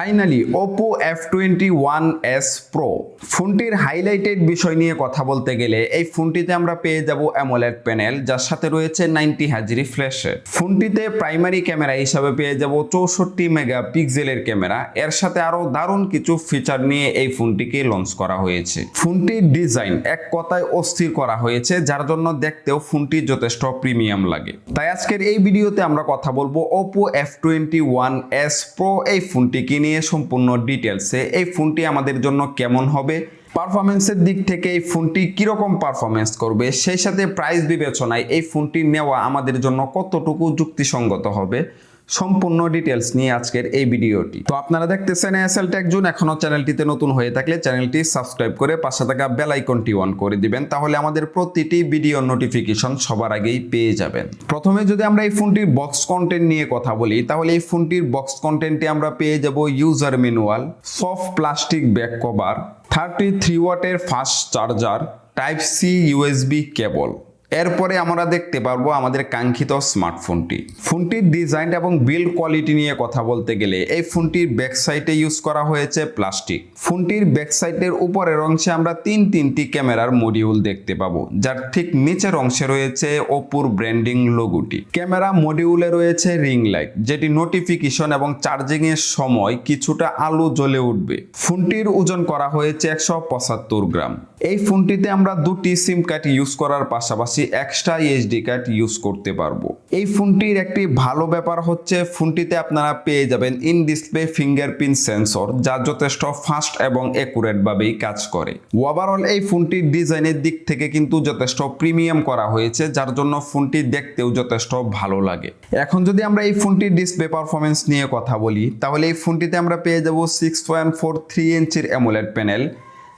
Finally Oppo F twenty one S Pro ফোনটির highlighted বিষয় নিয়ে কথা বলতে গেলে, এই ফোনটিতে আমরা পেয়ে যাব অ্যামোলেড প্যানেল যার সাথে রয়েছে নাইনটি হাজারি ফ্ল্যাশের ফোনটিতে প্রাইমারি ক্যামেরা হিসাবে পেয়ে যাব চৌষট্টি মেগা পিক্সেলের ক্যামেরা এর সাথে আরও দারুণ কিছু ফিচার নিয়ে এই ফোনটিকে লঞ্চ করা হয়েছে। ফোনটির ডিজাইন এক কথায় অস্থির করা হয়েছে, যার জন্য দেখতেও ফোনটি যথেষ্ট প্রিমিয়াম লাগে। তাই আজকের এই ভিডিওতে আমরা কথা বলব Oppo F twenty one S Pro এই ফোনটিকে নিয়ে সম্পূর্ণ ডিটেলসে এই ফোনটি আমাদের জন্য কেমন হবে পারফরমেন্সের দিক থেকে এই ফোনটি কীরকম পারফরমেন্স করবে, সেই সাথে প্রাইস বিবেচনায় এই ফোনটি নেওয়া আমাদের জন্য কতটুকু যুক্তিসঙ্গত হবে সম্পূর্ণ ডিটেলস নিয়ে আজকের এই ভিডিওটি। তো আপনারা দেখতেছেন এসএল টেক জোন এখনও চ্যানেলটিতে নতুন হয়ে থাকলে চ্যানেলটি সাবস্ক্রাইব করে পাশে থাকা বেল আইকনটি অন করে দিবেন, তাহলে আমাদের প্রতিটি ভিডিও নোটিফিকেশন সবার আগেই পেয়ে যাবেন। প্রথমে যদি আমরা এই ফোনটির বক্স কন্টেন্ট নিয়ে কথা বলি, তাহলে এই ফোনটির বক্স কন্টেন্টে আমরা পেয়ে যাব user manual soft plastic back cover thirty three ওয়াটের fast charger type C USB cable এরপরে আমরা দেখতে পারব আমাদের কাঙ্ক্ষিত স্মার্টফোনটি। ফোনটির ডিজাইন এবং বিল্ড কোয়ালিটি নিয়ে কথা বলতে গেলে এই ফোনটির ব্যাক সাইডে ইউজ করা হয়েছে প্লাস্টিক। ফোনটির ব্যাক সাইডের উপরের অংশে আমরা তিন তিনটি ক্যামেরার মডিউল দেখতে পাবো, যার ঠিক নিচের অংশে রয়েছে ওপোর ব্র্যান্ডিং লোগোটি। ক্যামেরা মডিউলে রয়েছে রিং লাইট, যেটি নোটিফিকেশন এবং চার্জিং এর সময় কিছুটা আলো জ্বলে উঠবে। ফোনটির ওজন করা হয়েছে একশো পঁচাত্তর গ্রাম। এই ফোনটিতে আমরা দুটি সিম কার্ড ইউজ করার পাশাপাশি এক্সট্রা এইচডি কার্ড ইউজ করতে পারব। এই ফোনটির একটি ভালো ব্যাপার হচ্ছে, ফোনটিতে আপনারা পেয়ে যাবেন ইন ডিসপ্লে ফিঙ্গারপ্রিন্ট সেন্সর যা যথেষ্ট ফাস্ট এবং অ্যাকুরেট ভাবেই কাজ করে। ওভারঅল এই ফোনটির ডিজাইনের দিক থেকে কিন্তু যথেষ্ট প্রিমিয়াম করা হয়েছে, যার জন্য ফোনটি দেখতেও যথেষ্ট ভালো লাগে। এখন যদি আমরা এই ফোনটির ডিসপ্লে পারফরমেন্স নিয়ে কথা বলি, তাহলে এই ফোনটিতে আমরা পেয়ে যাব সিক্স পয়েন্ট ফোর থ্রি ইঞ্চির অ্যামোলেড প্যানেল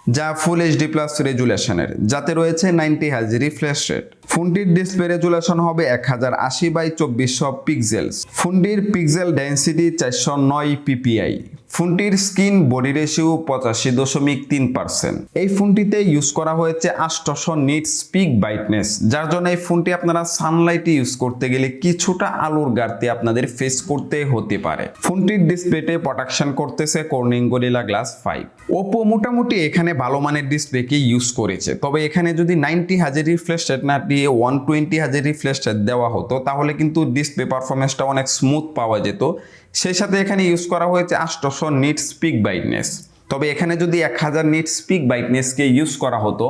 যা ফুল এইচডি প্লাস রেজুলেশনের যাতে রয়েছে নাইনটি হাজ রিফ্রেশ রেট ফোনটির ডিসপ্লে রেজুলেশন হবে এক হাজার আশি বাই চব্বিশশো পিক্সেলস ফোনটির পিক্সেল ডেন্সিটি চারশো নয় পিপিআই ফোনটির স্ক্রিন বডি রেশিও পঁচাশি দশমিক তিন পার্সেন্ট। এই ফোনটিতে ইউজ করা হয়েছে আষ্টশো নিট স্পিক ব্রাইটনেস, যার জন্য এই ফোনটি আপনারা সানলাইটে ইউজ করতে গেলে কিছুটা আলোর গাড়তে আপনাদের ফেস করতে হতে পারে। ফোনটির ডিসপ্লেতে প্রোটেকশন করতেছে Corning Gorilla Glass five. Oppo মোটামুটি এখানে ভালো মানের ডিসপ্লেকে ইউজ করেছে, তবে এখানে যদি নাইনটি হাজার রিফ্রেশ রেট না দিয়ে ওয়ান টোয়েন্টি হাজার রিফ্রেশ রেট দেওয়া হতো, তাহলে কিন্তু ডিসপ্লে পারফরমেন্সটা অনেক স্মুথ পাওয়া যেত। সেই সাথে এখানে ইউজ করা হয়েছে আষ্টশো নিট স্পিক ব্রাইটনেস তবে এখানে যদি এক হাজার নিট স্পিক ব্রাইটনেসকে ইউজ করা হতো,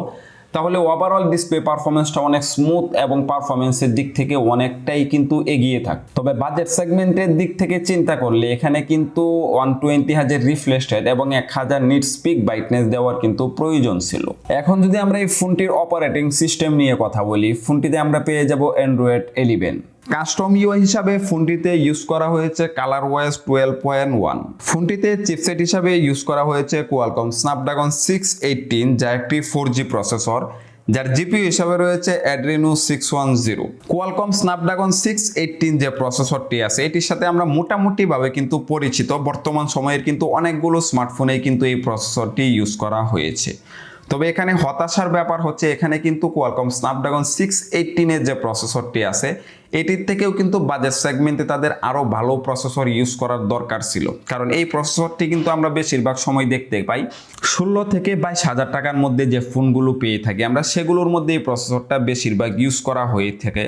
তাহলে ওভারঅল ডিসপ্লে পারফরমেন্সটা অনেক স্মুথ এবং পারফরমেন্সের দিক থেকে অনেকটাই কিন্তু এগিয়ে থাক। তবে বাজেট সেগমেন্টের দিক থেকে চিন্তা করলে এখানে কিন্তু ওয়ান টোয়েন্টি হাজার রিফ্রেশ রেট এবং এক হাজার নিট স্পিক ব্রাইটনেস দেওয়ার কিন্তু প্রয়োজন ছিল। এখন যদি আমরা এই ফোনটির অপারেটিং সিস্টেম নিয়ে কথা বলি, ফোনটিতে আমরা পেয়ে যাব অ্যান্ড্রয়েড এলিভেন কাস্টম ইউআই হিসাবে ফোনটিতে ইউজ করা হয়েছে colour wise twelve point one ফোনটিতে চিপসেট হিসাবে ইউজ করা হয়েছে কোয়ালকম স্ন্যাপড্রাগন সিক্স এইটিন যা একটি ফোর জি প্রসেসর যার জিপিউ হিসাবে রয়েছে Adreno six one zero Qualcomm Snapdragon six eighteen যে প্রসেসরটি আছে, এটির সাথে আমরা মোটামুটিভাবে কিন্তু পরিচিত। বর্তমান সময়ের কিন্তু অনেকগুলো স্মার্টফোনেই কিন্তু এই প্রসেসরটি ইউজ করা হয়েছে। তবে এখানে হতাশার ব্যাপার হচ্ছে, এখানে কিন্তু কোয়ালকম স্ন্যাপড্রাগন সিক্স এইটিনের যে প্রসেসরটি আছে এটির থেকেও কিন্তু বাজেট সেগমেন্টে তাদের আরও ভালো প্রসেসর ইউজ করার দরকার ছিল। কারণ এই প্রসেসরটি কিন্তু আমরা বেশিরভাগ সময় দেখতে পাই। ষোলো থেকে বাইশ হাজার টাকার মধ্যে যে ফোনগুলো পেয়ে থাকি, আমরা সেগুলোর মধ্যে এই প্রসেসরটা বেশিরভাগ ইউজ করা হয়ে থাকে।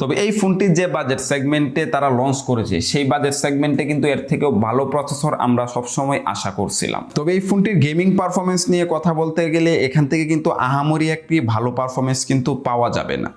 তবে এই ফোনটি যে বাজেট সেগমেন্টে তারা লঞ্চ করেছে, সেই বাজেট সেগমেন্টে কিন্তু এর থেকেও ভালো প্রসেসর আমরা সবসময় আশা করছিলাম। তবে এই ফোনটির গেমিং পারফরমেন্স নিয়ে কথা বলতে গেলে এখান থেকে কিন্তু আহামরি একটি ভালো পারফরমেন্স কিন্তু পাওয়া যাবে না।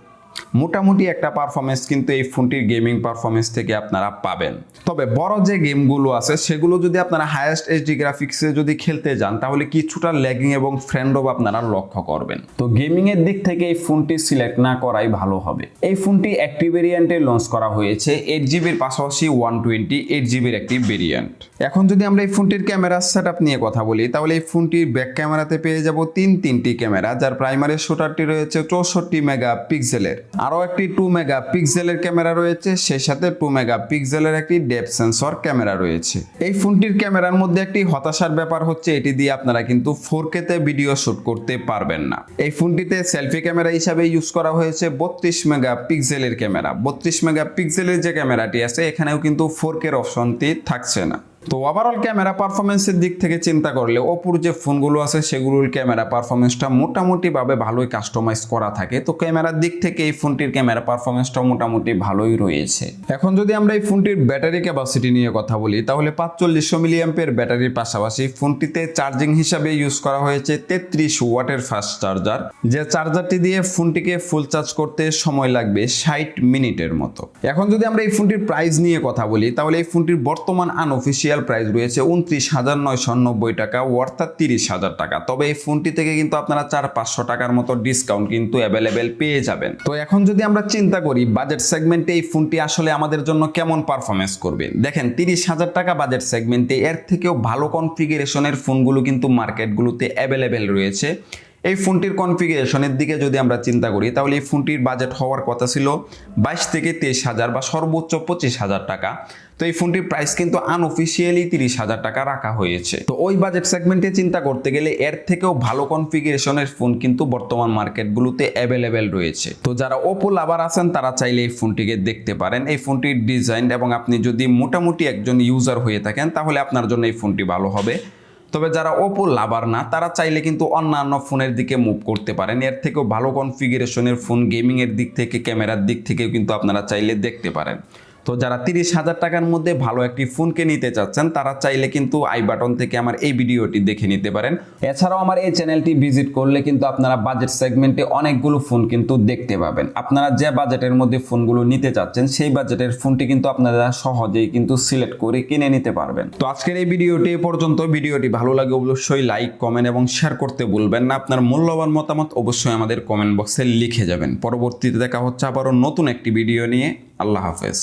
মোটামুটি একটা পারফরমেন্স কিন্তু এই ফোনটির গেমিং পারফরমেন্স থেকে আপনারা পাবেন। তবে বড় যে গেমগুলো আছে, সেগুলো যদি আপনারা হায়েস্ট এইচডি গ্রাফিক্সে যদি খেলতে যান, তাহলে কিছুটা ল্যাগিং এবং ফ্রেন্ডও আপনারা লক্ষ্য করবেন। তো গেমিং এর দিক থেকে এই ফোনটি সিলেক্ট না করাই ভালো হবে। এই ফোনটি একটি ভেরিয়েন্টে লঞ্চ করা হয়েছে এইট জিবির পাশাপাশি ওয়ান টোয়েন্টি এইট জিবির একটি ভেরিয়েন্ট এখন যদি আমরা এই ফোনটির ক্যামেরা সেট নিয়ে কথা বলি, তাহলে এই ফোনটির ব্যাক ক্যামেরাতে পেয়ে যাব তিন তিনটি ক্যামেরা যার প্রাইমারি শুটারটি রয়েছে চৌষট্টি মেগা পিক্সেলের আরও একটি টু মেগা পিক্সেলের ক্যামেরা রয়েছে, সেই সাথে টু মেগা পিক্সেলের একটি ডেপ সেন্সর ক্যামেরা রয়েছে। এই ফোনটির ক্যামেরার মধ্যে একটি হতাশার ব্যাপার হচ্ছে, এটি দিয়ে আপনারা কিন্তু ফোর তে ভিডিও শুট করতে পারবেন না। এই ফোনটিতে সেলফি ক্যামেরা হিসাবে ইউজ করা হয়েছে বত্রিশ মেগা পিক্সেলের ক্যামেরা। বত্রিশ মেগা পিক্সেলের যে ক্যামেরাটি আছে, এখানেও কিন্তু ফোর কের অপশনটি থাকছে না। তো ওভারঅল ক্যামেরা পারফরমেন্সের দিক থেকে চিন্তা করলে ওপোর যে ফোনগুলো আছে, সেগুলোর ক্যামেরা পারফরমেন্সটা মোটামুটিভাবে ভালোই কাস্টমাইজ করা থাকে। তো ক্যামেরার দিক থেকে এই ফোনটির ক্যামেরা পারফরমেন্সটা মোটামুটি ভালোই রয়েছে। এখন যদি আমরা এই ফোনটির ব্যাটারি ক্যাপাসিটি নিয়ে কথা বলি, তাহলে পাঁচচল্লিশশো মিলিয়াম্পের ব্যাটারির পাশাপাশি ফোনটিতে চার্জিং হিসাবে ইউজ করা হয়েছে তেত্রিশ ওয়াটের ফাস্ট চার্জার যে চার্জারটি দিয়ে ফোনটিকে ফুল চার্জ করতে সময় লাগবে ষাট মিনিটের মতো। এখন যদি আমরা এই ফোনটির প্রাইস নিয়ে কথা বলি, তাহলে এই ফোনটির বর্তমান আনঅফিসিয়াল প্রাইস রয়েছে উনত্রিশ হাজার নয়শো নব্বই টাকা, অর্থাৎ তিরিশ হাজার টাকা। তবে এই ফোনটি থেকে কিন্তু আপনারা চার পাঁচশো টাকার মতো ডিসকাউন্ট কিন্তু অ্যাভেলেবেল পেয়ে যাবেন। তো এখন যদি আমরা চিন্তা করি বাজেট সেগমেন্টে এই ফোনটি আসলে আমাদের জন্য কেমন পারফরমেন্স করবে? দেখেন, তিরিশ হাজার টাকা বাজেট সেগমেন্টে এর থেকেও ভালো কনফিগারেশনের ফোনগুলো কিন্তু মার্কেটগুলোতে অ্যাভেলেবেল রয়েছে। এই ফোনটির কনফিগারেশনের দিকে যদি আমরা চিন্তা করি, তাহলে এই ফোনটির বাজেট হওয়ার কথা ছিল বাইশ থেকে তেইশ হাজার বা সর্বোচ্চ পঁচিশ হাজার টাকা। তো এই ফোনটির প্রাইস কিন্তু আনঅফিসিয়ালি তিরিশ হাজার টাকা রাখা হয়েছে। তো ওই বাজেট সেগমেন্টে চিন্তা করতে গেলে এর থেকেও ভালো কনফিগারেশনের ফোন কিন্তু বর্তমান মার্কেটগুলোতে অ্যাভেলেবেল রয়েছে। তো যারা ওপো লাভার আছেন, তারা চাইলে এই ফোনটিকে দেখতে পারেন। এই ফোনটির ডিজাইন এবং আপনি যদি মোটামুটি একজন ইউজার হয়ে থাকেন, তাহলে আপনার জন্য এই ফোনটি ভালো হবে। তবে যারা ওপো লাভার না, তারা চাইলে কিন্তু অন্যান্য ফোনের দিকে মুভ করতে পারেন। এর থেকেও ভালো কনফিগারেশনের ফোন গেমিংয়ের দিক থেকে ক্যামেরার দিক থেকেও কিন্তু আপনারা চাইলে দেখতে পারেন। তো যারা তিরিশ হাজার টাকার মধ্যে ভালো একটি ফোনকে নিতে চাচ্ছেন, তারা চাইলে কিন্তু আই বাটন থেকে আমার এই ভিডিওটি দেখে নিতে পারেন। এছাড়াও আমার এই চ্যানেলটি ভিজিট করলে কিন্তু আপনারা বাজেট সেগমেন্টে অনেকগুলো ফোন কিন্তু দেখতে পাবেন। আপনারা যে বাজেটের মধ্যে ফোনগুলো নিতে চাচ্ছেন, সেই বাজেটের ফোনটি কিন্তু আপনারা সহজেই কিন্তু সিলেক্ট করে কিনে নিতে পারবেন। তো আজকের এই ভিডিওটি এ পর্যন্ত। ভিডিওটি ভালো লাগে অবশ্যই লাইক কমেন্ট এবং শেয়ার করতে ভুলবেন না। আপনার মূল্যবান মতামত অবশ্যই আমাদের কমেন্ট বক্সে লিখে যাবেন। পরবর্তীতে দেখা হচ্ছে আবারও নতুন একটি ভিডিও নিয়ে। আল্লাহ হাফেজ।